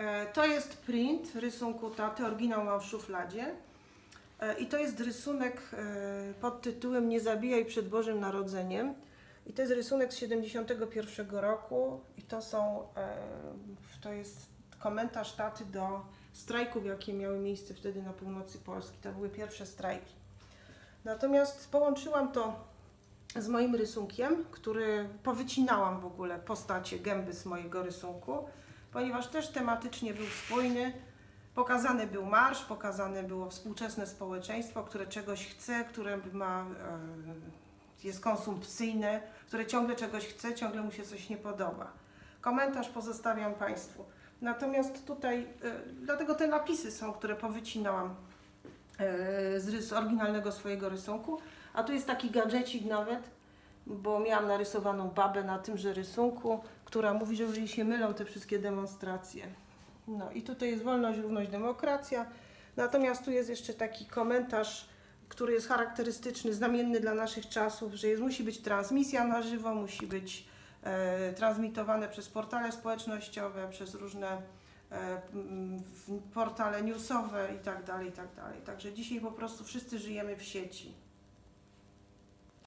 E, To jest print rysunku taty, oryginał mam w szufladzie. E, I to jest rysunek e, pod tytułem Nie zabijaj przed Bożym Narodzeniem. I to jest rysunek z 71 roku i to są, to jest komentarz taty do strajków, jakie miały miejsce wtedy na północy Polski. To były pierwsze strajki. Natomiast połączyłam to z moim rysunkiem, który powycinałam w ogóle postacie, gęby z mojego rysunku, ponieważ też tematycznie był spójny. Pokazany był marsz, pokazane było współczesne społeczeństwo, które czegoś chce, które ma, e, jest konsumpcyjne, które ciągle czegoś chce, ciągle mu się coś nie podoba. Komentarz pozostawiam Państwu. Natomiast tutaj, e, dlatego te napisy są, które powycinałam e, z oryginalnego swojego rysunku. A tu jest taki gadżecik nawet, bo miałam narysowaną babę na tymże rysunku, która mówi, że już jej się mylą te wszystkie demonstracje. No i tutaj jest wolność, równość, demokracja. Natomiast tu jest jeszcze taki komentarz, który jest charakterystyczny, znamienny dla naszych czasów, że jest, musi być transmisja na żywo, musi być e, transmitowane przez portale społecznościowe, przez różne e, portale newsowe i tak dalej, i tak. Także dzisiaj po prostu wszyscy żyjemy w sieci.